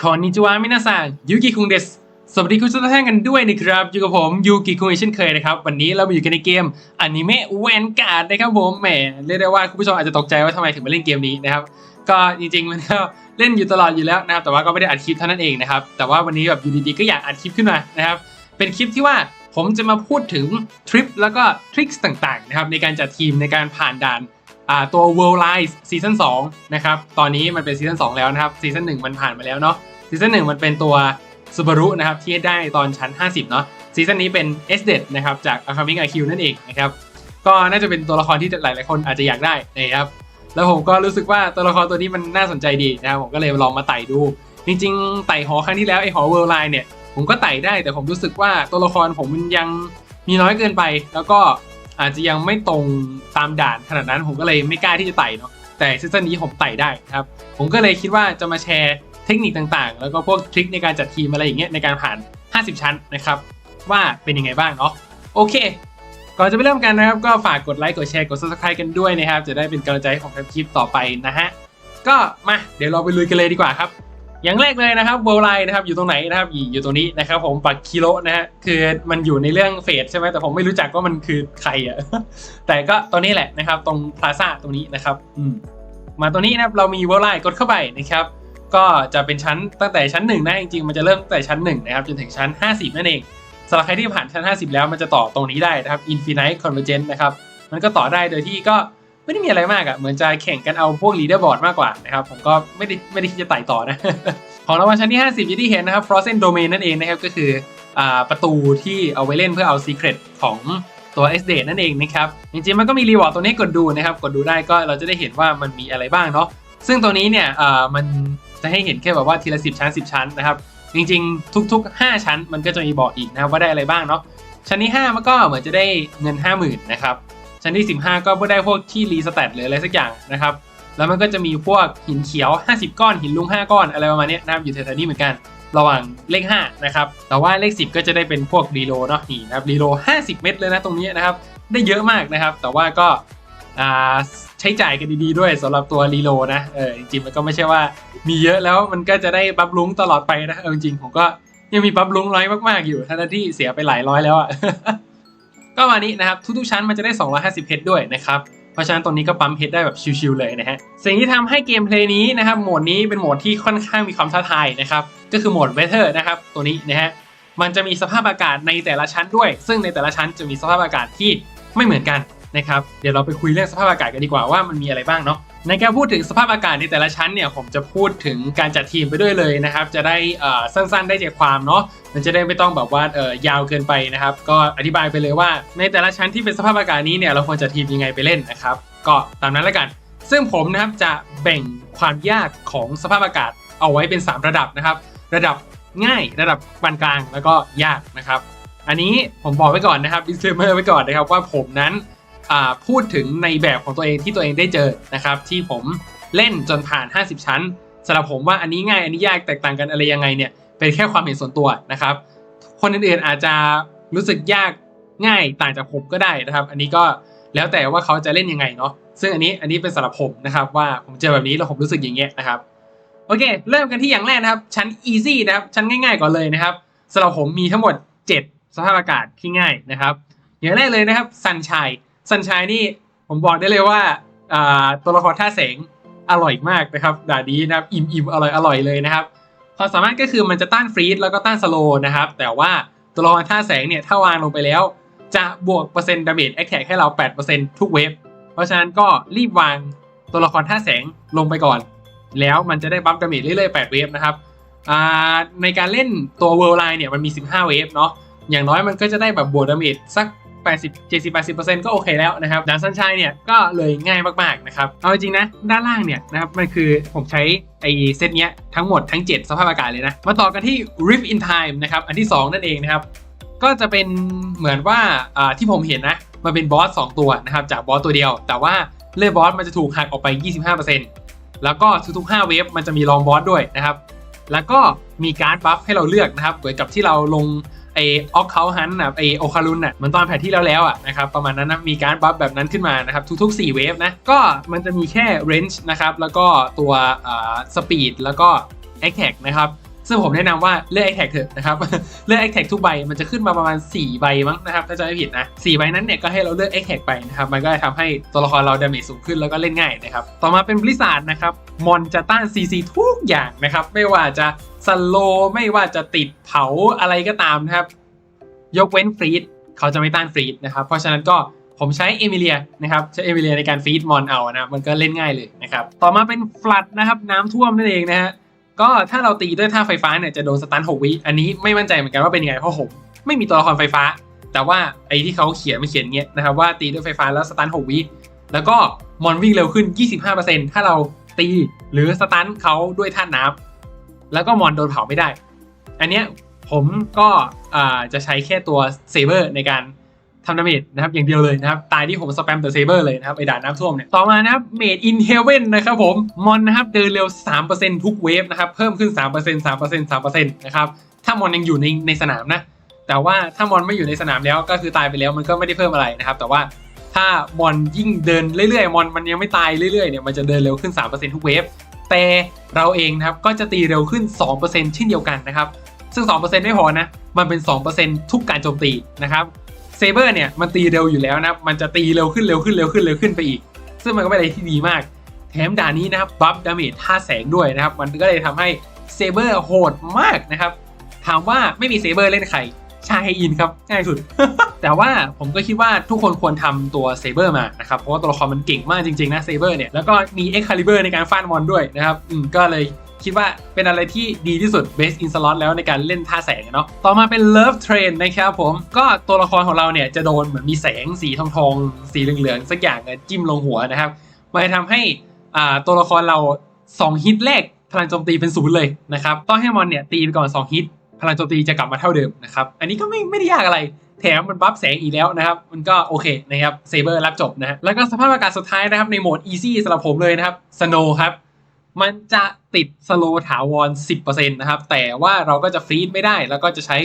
คอนนิจวามินาซังยูกิคุงเดสสวัสดีคุณทุกท่านกันด้วยนะครับอยู่กับผมยูกิคุงเช่นเคยนะครับ วันนี้เรามาอยู่กันในเกมอนิเมะแวนการ์ดนะครับผมแหมเรียกได้ว่าคุณผู้ชมอาจจะตกใจว่าทำไมถึงมาเล่นเกมนี้นะครับ ก็จริงๆมันก็เล่นอยู่ตลอดอยู่แล้วนะครับ แต่ว่าก็ไม่ได้อัดคลิปเท่านั้นเองนะครับ แต่ว่าวันนี้แบบอยู่ดีๆก็อยากอัดคลิปขึ้นมานะครับ เป็นคลิปที่ว่าผมจะมาพูดถึงทริปแล้วก็ทริคต่างๆนะครับในการจัดทีมในการผ่านด่าน อ่าตัว World Rise ซีซั่น2นะครับ ตอนนี้มันเป็นซีซั่น2แล้วนะครับซีซั่น1มันผ่านมาแล้วเนาะซีซั่น1มันเป็นตัวซูบารุนะครับที่ได้ตอนชั้น 50 เนาะซีซั่นนี้เป็น s d e d นะครับจาก a k a m i IQ นั่นเองนะครับก็น่าจะเป็นตัวละครที่หลายๆคนอาจจะอยากได้นะครับแล้วผมก็รู้สึกว่าตัวละครตัวนี้มันน่าสนใจดีนะครับผมก็เลยลองมาไต่ดู จริงๆ ไต่หอครั้งที่แล้วไอหอ World Rise เนี่ยผมก็ไต่ได้แต่ผมรู้สึกว่าตัวละครผมมันยังมีน้อยเกินไป แล้วก็ อาจจะยังไม่ตรงตามด่านขนาดนั้นผมก็เลยไม่กล้าที่จะไต่เนาะแต่ซีซั่นนี้ผมไต่ได้นะครับ ผมก็เลยคิดว่าจะมาแชร์เทคนิคต่างๆ แล้วก็พวกทริคในการจัดทีมอะไรอย่างเงี้ยในการผ่าน 50 ชั้นนะครับ ว่าเป็นยังไงบ้างเนาะโอเค ก่อนจะไปเริ่มกันนะครับ ก็ฝากกดไลค์กดแชร์กด subscribe กันด้วยนะครับ จะได้เป็นกำลังใจให้ผมทำคลิปต่อไปนะฮะก็มาเดี๋ยวเราไปลุยกันเลยดีกว่าครับ อย่างแรกเลยนะครับเวลไลนะครับอยู่ตรงไหนนะครับอยู่ตรงนี้นะครับ ผมปักคิโลนะฮะคือมันอยู่ในเรื่องเฟสใช่ไหมแต่ผมไม่รู้จักว่ามันคือใครอะแต่ก็ตรงนี้แหละนะครับ ตรงพลาซ่าตรงนี้นะครับอืมมาตรงนี้นะครับเรามีเวลไลกดเข้าไปนะครับ ก็จะเป็นชั้นตั้งแต่ชั้นหนึ่งนะจริงๆมันจะเริ่มตั้งแต่ชั้นหนึ่งนะครับจนถึงชั้น 50 นั่นเองสำหรับใครที่ผ่านชั้น 50 แล้วมันจะต่อตรงนี้ได้นะครับ Infinite Convergence นะครับมันก็ต่อได้โดยที่ก็ ไม่ได้มีอะไรมากอะ่ะเหมือนจะแข่งกันเอาพวก leaderboard มากกว่านะครับ ผมก็ไม่ได้ไม่ได้คิดจะไต่ต่อนะ ของรางวัลชั้นที่ 50อย่างที่เห็นนะครับ Frozen Domain นั่นเองนะครับ ก็คืออ่าประตูที่เอาไว้เล่นเพื่อเอา Secret ของตัว s d นั่นเองนะครับ จริงๆ มันก็มีรีวอร์ดตัวนี้กดดูนะครับ กดดูได้ก็เราจะได้เห็นว่ามันมีอะไรบ้างเนาะซึ่งตัวนี้เนี่ยอ่ามันจะให้เห็นแค่แบบว่าทีละ 10 ชั้น 10 ชั้นนะครับจริงๆ ทุก ๆ 5 ชั้นมันก็จะมีบอกอีกนะครับว่าได้อะไรบ้างเนาะชั้นที่ 5 มันก็เหมือนจะได้เงิน 50,000นะครับ ชั้นที่ 15 ก็ได้พวกที่รีสแตทหรืออะไรสักอย่างนะครับ แล้วมันก็จะมีพวกหินเขียว 50 ก้อนหินลุง 5 ก้อนอะไรประมาณนี้นะครับอยู่แถวๆนี้เหมือนกันระหว่างเลข5นะครับแต่ว่าเลข 10 ก็จะได้เป็นพวกรีโลเนาะนี่นะครับรีโล50 เม็ดเลยนะตรงนี้นะครับได้เยอะมากนะครับ แต่ว่าก็อ่าใช้จ่ายกันดีๆด้วยสำหรับตัวรีโลนะเออจริงๆมันก็ไม่ใช่ว่ามีเยอะแล้วมันก็จะได้บัฟลุงตลอดไปนะเออจริงผมก็ยังมีบัฟลุงร้อยมากๆอยู่ทั้งที่เสียไปหลายร้อยแล้วอะ ก็วันนี้นะครับทุกๆชั้นมันจะได้ 250เพชรด้วยนะครับ เพราะฉะนั้นตรงนี้ก็ปั๊มเพชรได้แบบชิวๆเลยนะฮะสิ่งที่ทำให้เกมเพลย์นี้นะครับโหมดนี้เป็นโหมดที่ค่อนข้างมีความท้าทายนะครับก็คือโหมด Weather นะครับตัวนี้นะฮะมันจะมีสภาพอากาศในแต่ละชั้นด้วย ซึ่งในแต่ละชั้นจะมีสภาพอากาศที่ไม่เหมือนกันนะครับเดี๋ยวเราไปคุยเรื่องสภาพอากาศกันดีกว่าว่ามันมีอะไรบ้างเนาะ ในการพูดถึงสภาพอากาศในแต่ละชั้นเนี่ยผมจะพูดถึงการจัดทีมไปด้วยเลยนะครับ จะได้สั้นๆ ได้ใจความเนาะมันจะได้ไม่ต้องแบบว่าเออยาวเกินไปนะครับ ก็อธิบายไปเลยว่า ในแต่ละชั้นที่เป็นสภาพอากาศนี้เนี่ยเราควรจะทีมยังไงไปเล่นนะครับ ก็ตามนั้นแล้วกัน ซึ่งผมนะครับจะแบ่งความยากของสภาพอากาศเอาไว้เป็น 3 ระดับนะครับ ระดับง่ายระดับปานกลางแล้วก็ยากนะครับ อันนี้ผมบอกไว้ก่อนนะครับ disclaimer ไว้ก่อนนะครับว่าผมนั้น พูดถึงในแบบของตัวเองที่ตัวเองได้เจอนะครับ ที่ผมเล่นจนผ่าน 50 ชั้นสำหรับผมว่าอันนี้ง่าย อันนี้ยากแตกต่างกันอะไรยังไงเนี่ยเป็นแค่ความเห็นส่วนตัวนะครับ คนอื่นๆอาจจะรู้สึกยากง่ายต่างจากผมก็ได้นะครับ อันนี้ก็แล้วแต่ว่าเขาจะเล่นยังไงเนาะซึ่งอันนี้อันนี้เป็นสำหรับผมนะครับ ว่าผมเจอแบบนี้แล้วผมรู้สึกอย่างเงี้ยนะครับโอเค เริ่มกันที่อย่างแรกนะครับ ชั้น easy นะครับ ชั้นง่ายๆก่อนเลยนะครับสำหรับผมมีทั้งหมด 7 สภาพอากาศที่ง่ายนะครับ อย่างแรกเลยนะครับ sunshine sunshine นี่ผมบอกได้เลยว่าตัวละครท่าแสงอร่อยมากนะครับด่านนี้นะครับอิ่มๆอร่อยอร่อยเลยนะครับความสามารถก็คือมันจะต้านฟรีดแล้วก็ต้านสโลนะครับ แต่ว่าตัวละครท่าแสงเนี่ยถ้าวางลงไปแล้ว จะบวกเปอร์เซ็นต์ดาเมจแอคแท็กให้เรา 8%ทุกเวฟเพราะฉะนั้นก็รีบวางตัวละครท่าแสงลงไปก่อน แล้วมันจะได้บัฟดาเมจเรื่อยๆ 8 เวฟนะครับในการเล่นตัว World Line เนี่ยมันมี 15 เวฟเนาะอย่างน้อยมันก็จะได้แบบบวกดาเมจสัก 80 70 80 ก็โอเคแล้วนะครับดานซันชัยเนี่ยก็เลยง่ายมากๆนะครับเอาจริงนะด้านล่างเนี่ยนะครับมันคือผมใช้ไอเซตเนี้ยทั้งหมดทั้ง 7 สภาพอากาศเลยนะ มาต่อกันที่ Rift in Time นะครับอันที่ 2 นั่นเองนะครับก็จะเป็นเหมือนว่าอ่าที่ผมเห็นนะมันเป็นบอส2ตัวนะครับจากบอสตัวเดียว แต่ว่าเลือดบอสมันจะถูกหักออกไป 25%แล้วก็ทุกๆ5เวฟมันจะมีรองบอสด้วยนะครับแล้วก็มีการ์ดบัฟให้เราเลือกนะครับเหมือนกับที่เราลง ไอออกเขาฮันนะไอโอคารุนน่ะเหมือนตอนแผนที่แล้วแล้วอะนะครับประมาณนั้นนะมีการบัฟแบบนั้นขึ้นมานะครับทุกๆ 4 เวฟนะก็มันจะมีแค่เรนจ์นะครับแล้วก็ตัวสปีดแล้วก็แอคแท็กนะครับ ซึ่งผมแนะนำว่าเลือก a อ t a g เถอะนะครับ เลือก a อ t a g ทุกใบมันจะขึ้นมาประมาณ 4 ใบมั้งนะครับถ้าจะไม่ผิดนะ4ใบนั้นเนี่ยก็ให้เราเลือก a อ t a g ไปนะครับมันก็จะทำให้ตัวละครเราดาเมจสูงขึ้นแล้วก็เล่นง่ายนะครับต่อมาเป็นบริษัทนะครับมอนจะต้าน CC ทุกอย่างนะครับไม่ว่าจะสโลไม่ว่าจะติดเผาอะไรก็ตามนะครับยกเว้นฟรีดเขาจะไม่ต้านฟรีดนะครับเพราะฉะนั้นก็ผมใช้เอมิเลียนะครับใช้เอมิเลียในการฟีดมอนเอานะมันก็เล่นง่ายเลยนะครับต่อมาเป็นฟลัดนะครับน้ำท่วมนั่นเองนะฮะ ก็ถ้าเราตีด้วยท่าไฟฟ้าเนี่ยจะโดนสตันหกวิอันนี้ไม่มั่นใจเหมือนกันว่าเป็นยังไงเพราะผมไม่มีตัวละครไฟฟ้า แต่ว่าไอ้ที่เขาเขียนมาเขียนเงี้ยนะครับว่าตีด้วยไฟฟ้าแล้วสตันหกวิแล้วก็มอนวิ่งเร็วขึ้น 25%ถ้าเราตีหรือสตันเขาด้วยท่าน้ำแล้วก็มอนโดนเผาไม่ได้ อันเนี้ยผมก็จะใช้แค่ตัวเซเบอร์ในการ ทำดาเมจนะครับอย่างเดียวเลยนะครับ ตายที่ผมสแปมตัวเซเบอร์เลยนะครับไอ้ด่านน้ำท่วมเนี่ย ต่อมานะครับเมดอินเฮเว่นนะครับผม มอนนะครับเดินเร็ว 3%ทุกเวฟนะครับ เพิ่มขึ้น 3% 3% 3%นะครับ ถ้ามอนยังอยู่ในในสนามนะ แต่ว่าถ้ามอนไม่อยู่ในสนามแล้วก็คือตายไปแล้วมันก็ไม่ได้เพิ่มอะไรนะครับ แต่ว่าถ้ามอนยิ่งเดินเรื่อยๆมอนมันยังไม่ตายเรื่อยๆเนี่ยมันจะเดินเร็วขึ้น 3%ทุกเวฟแต่เราเองนะครับก็จะตีเร็วขึ้น 2%เช่นเดียวกันนะครับซึ่ง 2%ไม่พอนะมันเป็น 2%ทุกการโจมตีนะครับ เซเบอร์เนี่ยมันตีเร็วอยู่แล้วนะมันจะตีเร็วขึ้นเร็วขึ้นเร็วขึ้นเร็วขึ้นไปอีก ซึ่งมันก็เป็นอะไรที่ดีมาก แถมด่านนี้นะครับบัฟดาเมจท่าแสงด้วยนะครับ มันก็เลยทำให้เซเบอร์โหดมากนะครับ ถามว่าไม่มีเซเบอร์เล่นใครชาไฮอินครับ ง่ายสุด แต่ว่าผมก็คิดว่าทุกคนควรทำตัวเซเบอร์มานะครับ เพราะว่าตัวละครมันเก่งมากจริงๆนะเซเบอร์เนี่ย แล้วก็มีเอ็กคาลิเบอร์ในการฟาดมอนด้วยนะครับ อืมก็เลย คิดว่าเป็นอะไรที่ดีที่สุด best in slot แล้วในการเล่นท่าแสงเนาะต่อมาเป็น Love Train นะครับผม ก็ตัวละครของเราเนี่ยจะโดนเหมือนมีแสงสีทองทองสีเหลืองๆสักอย่างจิ้มลงหัวนะครับมันจะทำให้อ่าตัวละครเรา 2 ฮิตแรกพลังโจมตีเป็นศูนย์เลยนะครับต้องให้มอนเนี่ยตีไปก่อน 2 ฮิต พลังโจมตีจะกลับมาเท่าเดิมนะครับอันนี้ก็ไม่ไม่ได้ยากอะไรแถมมันบัฟแสงอีกแล้วนะครับ มันก็โอเคนะครับเซเบอร์รับจบนะฮะแล้วก็สภาพอากาศสุดท้ายนะครับในโหมด Easy สำหรับผมเลยนะครับ Snow ครับ มันจะติดสโลถาวร 10%นะครับ แต่ว่าเราก็จะฟรีดไม่ได้ แล้วก็จะใช้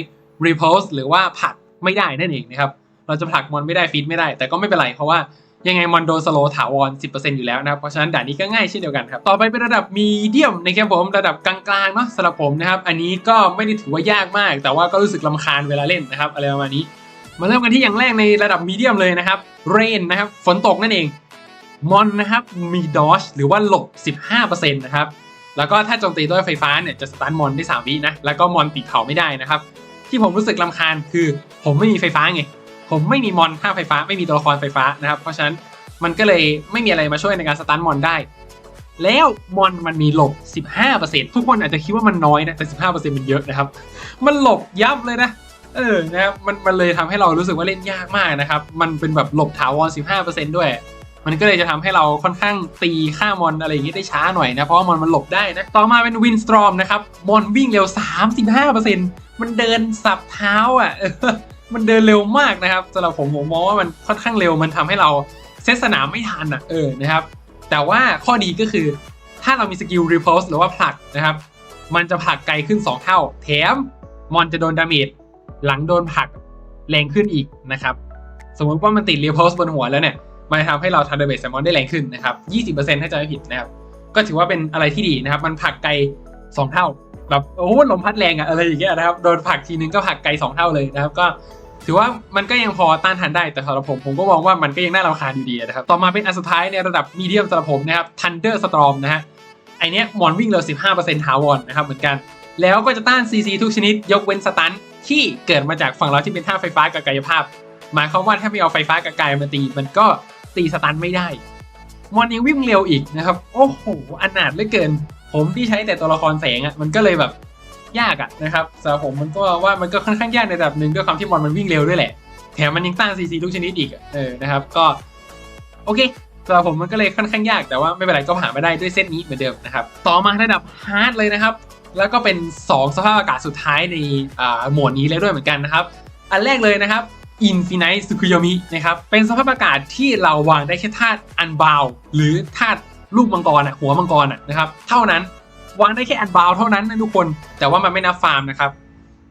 repulse หรือว่าผักไม่ได้นั่นเองนะครับ เราจะผลักมอนไม่ได้ฟรีดไม่ได้ แต่ก็ไม่เป็นไรเพราะว่ายังไงมอนโดนสโลถาวร 10%อยู่แล้วนะครับ เพราะฉะนั้นด่านนี้ก็ง่ายเช่นเดียวกันครับ ต่อไปเป็นระดับมีเดียมนะครับผม ระดับกลางๆเนาะสำหรับผมนะครับ อันนี้ก็ไม่ได้ถือว่ายากมาก แต่ว่าก็รู้สึกลำคาญเวลาเล่นนะครับ อะไรประมาณนี้ มาเริ่มกันที่อย่างแรกในระดับมีเดียมเลยนะครับ เรนนะครับ ฝนตกนั่นเอง มอนนะครับมีดอชหรือว่าหลบ 15%นะครับแล้วก็ถ้าโจมตีด้วยไฟฟ้าเนี่ยจะสตันมอนได้3วินะแล้วก็มอนติดเผาไม่ได้นะครับ ที่ผมรู้สึกลำคาญคือผมไม่มีไฟฟ้าไงผมไม่มีมอนท่าไฟฟ้าไม่มีตัวละครไฟฟ้านะครับ เพราะฉะนั้นมันก็เลยไม่มีอะไรมาช่วยในการสตันมอนได้ แล้วมอนมันมีหลบ 15%ทุกคนอาจจะคิดว่ามันน้อยนะแต่ 15%มันเยอะนะครับ มันหลบยับเลยนะเออนะครับมันมันเลยทำให้เรารู้สึกว่าเล่นยากมากนะครับ มันเป็นแบบหลบถาวร 15%ด้วย มันก็เลยจะทำให้เราค่อนข้างตีค่ามอนอะไรอย่างนี้ได้ช้าหน่อยนะ เพราะว่ามอนมันหลบได้นะ ต่อมาเป็นวินสตรอมนะครับ มอนวิ่งเร็ว 35%มันเดินสับเท้าอะมันเดินเร็วมากนะครับสำหรับผมผมมองว่ามันค่อนข้างเร็วมันทำให้เราเซตสนามไม่ทันอะเออนะครับ แต่ว่าข้อดีก็คือ ถ้าเรามีสกิล repulse หรือว่าผลักนะครับ มันจะผลักไกลขึ้น 2 เท่า แถมมอนจะโดนดาเมจหลังโดนผลักแรงขึ้นอีกนะครับ สมมติว่ามันติด repulse บนหัวแล้วเนี่ย มันทำให้เราทำดาเมจแซมมอนได้แรงขึ้นนะครับ20%ถ้าจะไม่ผิดนะครับ ก็ถือว่าเป็นอะไรที่ดีนะครับ มันผลักไกล 2 เท่า แบบโอ้โหลมพัดแรงอะอะไรอย่างเงี้ยนะครับ โดนผลักทีนึงก็ผลักไกล 2 เท่าเลยนะครับ ก็ถือว่ามันก็ยังพอต้านทานได้ แต่สำหรับผมผมก็มองว่ามันก็ยังน่ารำคาญอยู่ดีนะครับ ต่อมาเป็นอันสุดท้ายในระดับมีเดียมสำหรับผมนะครับ Thunder Storm นะฮะ ไอเนี้ยมอนวิ่งเร็ว 15%ถาวรนะครับเหมือนกัน แล้วก็จะต้าน CC ทุกชนิด ยกเว้นสตันที่เกิดมาจากฝั่งเราที่เป็นท่าไฟฟ้ากับกายภาพ หมายความว่าถ้าไม่เอาไฟฟ้ากับกายมาตีมันก็ ตีสตันไม่ได้มอนยังวิ่งเร็วอีกนะครับ โอ้โหอนาถเหลือเกิน ผมที่ใช้แต่ตัวละครแสงอะ่ะมันก็เลยแบบยากอะนะครับสำหรับผมมันก็ว่ามันก็ค่อนข้างยากในระดับหนึ่งด้วยความที่มอนมันวิ่งเร็วด้วยแหละ แถมมันยังต้าน CC ทุกชนิดอีกเออนะครับ ก็โอเคสำหรับผมมันก็เลยค่อนข้างยากแต่ว่าไม่เป็นไรก็ผ่านมาได้ด้วยเซตนี้เหมือนเดิมนะครับ ต่อมาระดับฮาร์ดเลยนะครับ แล้วก็เป็น 2 สภาพอากาศสุดท้ายในหมวดนี้เลยด้วยเหมือนกันนะครับ อันแรกเลยนะครับ Infinite Tsukuyomi นะครับ เป็นสภาพอากาศที่เราวางได้แค่ธาตุอันบาว หรือธาตุลูกมังกรอะหัวมังกรอะนะครับ เท่านั้นวางได้แค่อันบาวเท่านั้นนะทุกคน แต่ว่ามันไม่นับฟาร์มนะครับ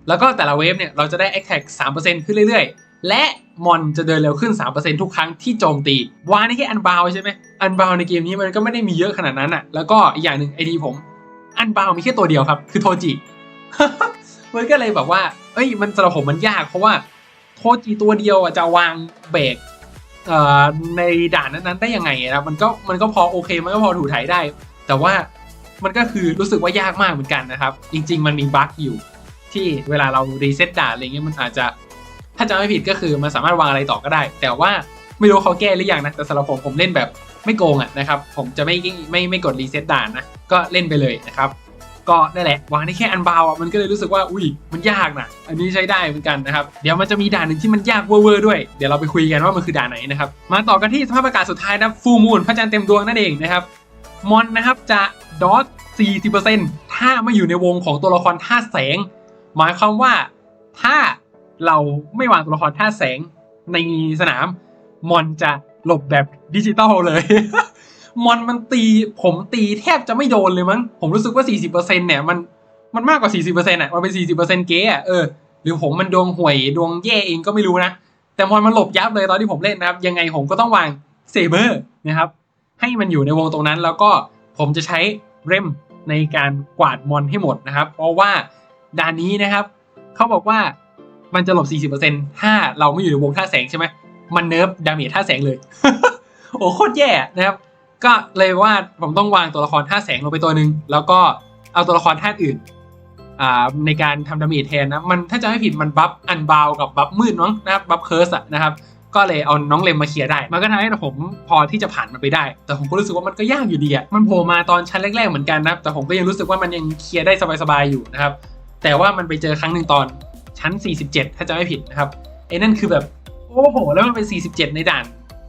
แล้วก็แต่ละเวฟเนี่ยเราจะได้ Attack 3%ขึ้นเรื่อยๆ และมอนจะเดินเร็วขึ้น 3%ทุกครั้งที่โจมตี วางได้แค่อันบาวใช่ไหมอันบาวในเกมนี้มันก็ไม่ได้มีเยอะขนาดนั้นอะ แล้วก็อีกอย่างหนึ่งไอดีผม อันบาวมีแค่ตัวเดียวครับ คือโทจิมันก็เลยแบบว่า เอ้ย มันสำหรับผมมันยากเพราะว่า โทจิตัวเดียวอะจะวางเบรกเอ่อในด่านนั้นๆได้ยังไงนะครับมันก็มันก็พอโอเคมันก็พอถูถ่ายได้ แต่ว่ามันก็คือรู้สึกว่ายากมากเหมือนกันนะครับ จริง ๆ มันมีบั๊กอยู่ ที่เวลาเรารีเซ็ตด่านอะไรเงี้ยมันอาจจะถ้าจำไม่ผิดก็คือมันสามารถวางอะไรต่อก็ได้ แต่ว่าไม่รู้เขาแก้หรือยังนะแต่สำหรับผมผมเล่นแบบไม่โกงอะนะครับ ผมจะไม่ไม่ไม่กดรีเซ็ตด่านนะก็เล่นไปเลยนะครับ ก็นั่นแหละวางได้แค่อันเบาอะมันก็เลยรู้สึกว่าอุ้ยมันยากนะอันนี้ใช้ได้เหมือนกันนะครับเดี๋ยวมันจะมีด่านหนึ่งที่มันยากเวอร์ด้วยเดี๋ยวเราไปคุยกันว่ามันคือด่านไหนนะครับมาต่อกันที่สภาพอากาศสุดท้ายนะฟูมูนพระจันทร์เต็มดวงนั่นเองนะครับมอนนะครับจะดอท40%ถ้าไม่อยู่ในวงของตัวละครธาแสง หมายความว่าถ้าเราไม่วางตัวละครธาแสงในสนาม มอนจะหลบแบบดิจิตอลเลย มอนมันตี ผมตีแทบจะไม่โดนเลยมั้ง ผมรู้สึกว่า 40%เนี่ยมันมันมากกว่า 40%อะ มันเป็น 40%เก๊อะเออ หรือผมมันดวงห่วยดวงแย่เองก็ไม่รู้นะ แต่มอนมันหลบยับเลยตอนที่ผมเล่นนะครับ ยังไงผมก็ต้องวางเซเบอร์นะครับ ให้มันอยู่ในวงตรงนั้นแล้วก็ผมจะใช้เรมในการกวาดมอนให้หมดนะครับ เพราะว่าด่านนี้นะครับเขาบอกว่ามันจะหลบ 40%ถ้าเราไม่อยู่ในวงท่าแสงใช่ไหมมันเนิร์ฟดาเมจท่าแสงเลย โอ้โคตรแย่นะครับ ก็เลยว่าผมต้องวางตัวละครท่าแสงลงไปตัวหนึ่งแล้วก็เอาตัวละครท่าอื่นอ่าในการทำดาเมจแทนนะมันถ้าจะไม่ผิดมันบัฟอันบาวกับบัฟมืดมั้งนะครับบัฟเคิร์สอะนะครับก็เลยเอาน้องเลมมาเคลียร์ได้ มันก็ทำให้ผมพอที่จะผ่านมันไปได้ แต่ผมก็รู้สึกว่ามันก็ยากอยู่ดีอะมันโผล่มาตอนชั้นแรกๆเหมือนกันนะครับ แต่ผมก็ยังรู้สึกว่ามันยังเคลียร์ได้สบายๆอยู่นะครับ แต่ว่ามันไปเจอครั้งหนึ่งตอนชั้น 47 ถ้าจะไม่ผิดนะครับไอ้นั่นคือแบบโอ้โหแล้วมันเป็น 47 ในด่าน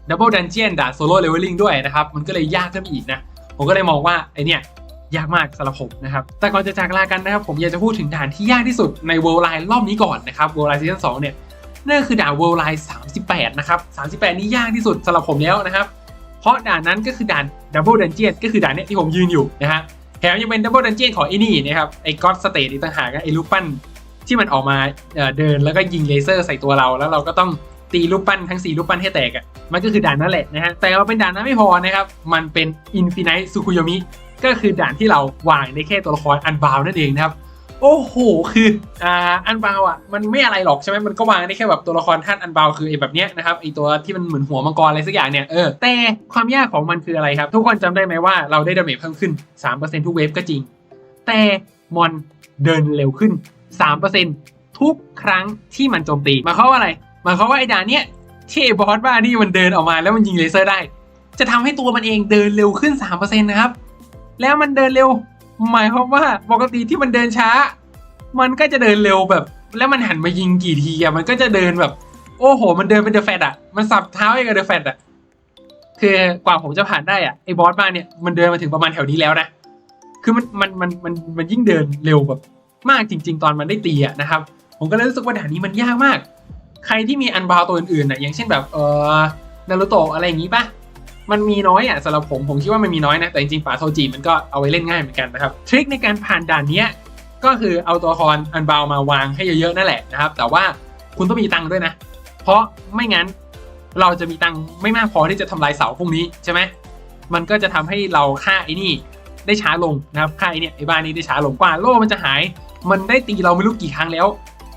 Double Dungeon ด่าน Solo Leveling ด้วยนะครับ มันก็เลยยากขึ้นไปอีกนะ ผมก็เลยมองว่าไอเนี่ยยากมากสำหรับผมนะครับ แต่ก่อนจะจากลากันนะครับ ผมอยากจะพูดถึงด่านที่ยากที่สุดใน World Line รอบนี้ก่อนนะครับ World Line Season 2เนี่ยนั่นคือด่าน World Line 38นะครับ38นี่ยากที่สุดสำหรับผมแล้วนะครับ เพราะด่านนั้นก็คือด่าน Double Dungeon ก็คือด่านเนี้ยที่ผมยืนอยู่นะฮะแถมยังเป็น Double Dungeon ของไอ้นี่นะครับไอ้ God State อีกต่างหากไอ้รูปปั้นที่มันออกมาเอ่อเดินแล้วก็ยิงเลเซอร์ใส่ตัวเราแล้วเราก็ต้อง ตีรูปปั้นทั้ง 4 รูปปั้นให้แตกอะ่ะมันก็คือด่านนั่นแหละนะฮะแต่ว่าเป็นด่านนั้นไม่พอนะครับมันเป็น Infinite Tsukuyomi ก็คือด่านที่เราวางได้แค่ตัวละครอันบาวนั่นเองนะครับโอ้โห คืออ่าอันบาวอะ มันไม่อะไรหรอกใช่ไหมมันก็วางได้แค่แบบตัวละครท่านอันบาวคือไอ้แบบเนี้ยนะครับไอ้ตัวที่มันเหมือนหัวมังกรอะไรสักอย่างเนี่ยเออแต่ความยากของมันคืออะไรครับ ทุกคนจำได้ไหมว่าเราได้ดาเมจเพิ่มขึ้น 3%ทุกเวฟก็จริง แต่มอนเดินเร็วขึ้น 3%ทุกครั้งที่มันโจมตีหมายความว่าอะไร หมายความว่าไอ้ด่านเนี้ยที่ไอ้บอสบ้านี่มันเดินออกมาแล้วมันยิงเลเซอร์ได้ จะทำให้ตัวมันเองเดินเร็วขึ้น 3%นะครับ แล้วมันเดินเร็ว หมายความว่าปกติที่มันเดินช้า มันก็จะเดินเร็วแบบ แล้วมันหันมายิงกี่ทีอะมันก็จะเดินแบบ โอ้โห มันเดินเป็นเดอะแฟตอะมันสับเท้าให้กับเดอะแฟตอะคือกว่าผมจะผ่านได้อะไอ้บอสบ้าเนี่ยมันเดินมาถึงประมาณแถวนี้แล้วนะคือมันมันมันมันมันยิ่งเดินเร็วแบบมากจริง ๆ ตอนมันได้ตีอะนะครับ ผมก็เลยรู้สึกว่าด่านนี้มันยากมาก ใครที่มีอันบาวตัวอื่นๆน่ะอย่างเช่นแบบเออนารูโตะอะไรอย่างงี้ปะมันมีน้อยอะสำหรับผมผมคิดว่ามันมีน้อยนะแต่จริงๆป่าโทจิมันก็เอาไว้เล่นง่ายเหมือนกันนะครับทริคในการผ่านด่านเนี้ยก็คือเอาตัวละครอันบาวมาวางให้เยอะๆนั่นแหละนะครับ แต่ว่าคุณต้องมีตังค์ด้วยนะ เพราะไม่งั้นเราจะมีตังค์ไม่มากพอที่จะทำลายเสาพวกนี้ใช่ไหมมันก็จะทำให้เราฆ่าไอ้นี่ได้ช้าลงนะครับฆ่าไอ้เนี่ยไอ้บ้านนี้ได้ช้าลงกว่าโล่มันจะหาย มันได้ตีเราไม่รู้กี่ครั้งแล้ว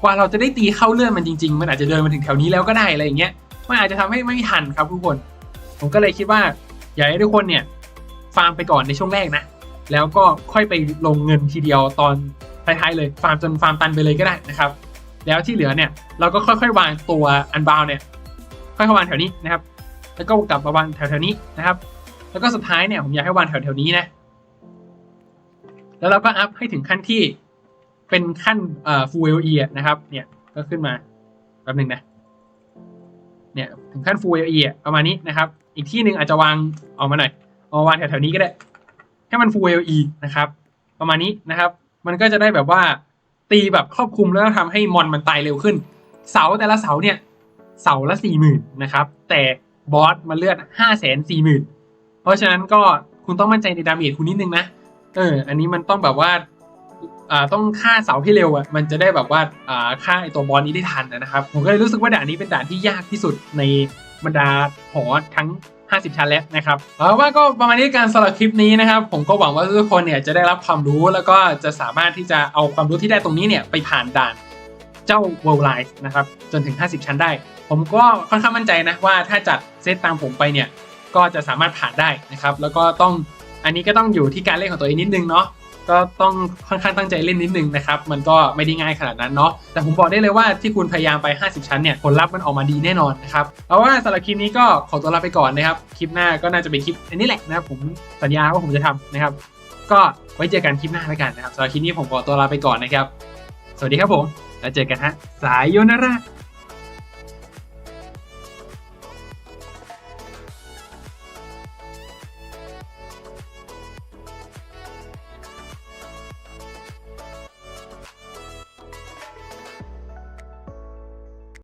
กว่าเราจะได้ตีเข้าเลื่อนมันจริง ๆ มันอาจจะเดินมาถึงแถวนี้แล้วก็ได้อะไรอย่างเงี้ยมันอาจจะทำให้ไม่ทันครับทุกคน ผมก็เลยคิดว่าอยากให้ทุกคนเนี่ยฟาร์มไปก่อนในช่วงแรกนะ แล้วก็ค่อยไปลงเงินทีเดียวตอนท้ายๆเลยฟาร์มจนฟาร์มตันไปเลยก็ได้นะครับ แล้วที่เหลือเนี่ยเราก็ค่อยๆวางตัวอันบาวเนี่ยค่อยๆวางแถวนี้นะครับ แล้วก็กลับมาวางแถวๆนี้นะครับ แล้วก็สุดท้ายเนี่ยผมอยากให้วางแถวๆนี้นะแล้วเราก็อัพให้ถึงขั้นที่ เป็นขั้นเอ่อ full LE อะนะครับ เนี่ยก็ขึ้นมาแป๊บหนึ่งนะ เนี่ยถึงขั้น full LE อะประมาณนี้นะครับ อีกที่หนึ่งอาจจะวางออกมาหน่อยเอาวางแถวๆนี้ก็ได้ ให้มัน full LE นะครับ ประมาณนี้นะครับ มันก็จะได้แบบว่าตีแบบครอบคลุมแล้วก็ทำให้มอนมันตายเร็วขึ้น เสาแต่ละเสาเนี่ย เสาละสี่หมื่นนะครับ แต่บอสมันเลือดห้าแสนสี่หมื่นเพราะฉะนั้นก็คุณต้องมั่นใจในดาเมจคุณนิดนึงนะ เออ อันนี้มันต้องแบบว่า ต้องฆ่าเสาให้เร็วอะมันจะได้แบบว่าฆ่าไอตัวบอสนี้ได้ทันนะครับ ผมก็เลยรู้สึกว่าด่านนี้เป็นด่านที่ยากที่สุดในบรรดาหอทั้ง 50 ชั้นแล้วนะครับเอาว่าก็ประมาณนี้การสำหรับคลิปนี้นะครับ ผมก็หวังว่าทุกคนเนี่ยจะได้รับความรู้แล้วก็จะสามารถที่จะเอาความรู้ที่ได้ตรงนี้เนี่ยไปผ่านด่านเจ้า World Rise นะครับจนถึง 50 ชั้นได้ ผมก็ค่อนข้างมั่นใจนะว่าถ้าจัดเซตตามผมไปเนี่ยก็จะสามารถผ่านได้นะครับแล้วก็ต้องอันนี้ก็ต้องอยู่ที่การเล่นของตัวเองนิดนึงเนาะ ก็ต้องค่อนข้างตั้งใจเล่นนิดนึงนะครับ มันก็ไม่ได้ง่ายขนาดนั้นเนาะแต่ผมบอกได้เลยว่าที่คุณพยายามไป 50 ชั้นเนี่ยผลลัพธ์มันออกมาดีแน่นอนนะครับเอาว่าสำหรับคลิปนี้ก็ขอตัวลาไปก่อนนะครับคลิปหน้าก็น่าจะเป็นคลิปอันนี้แหละนะครับผมสัญญาว่าผมจะทำนะครับ ก็ไว้เจอกันคลิปหน้าแล้วกันนะครับสำหรับคลิปนี้ผมขอตัวลาไปก่อนนะครับ สวัสดีครับผมแล้วเจอกันฮะสายโยนาระ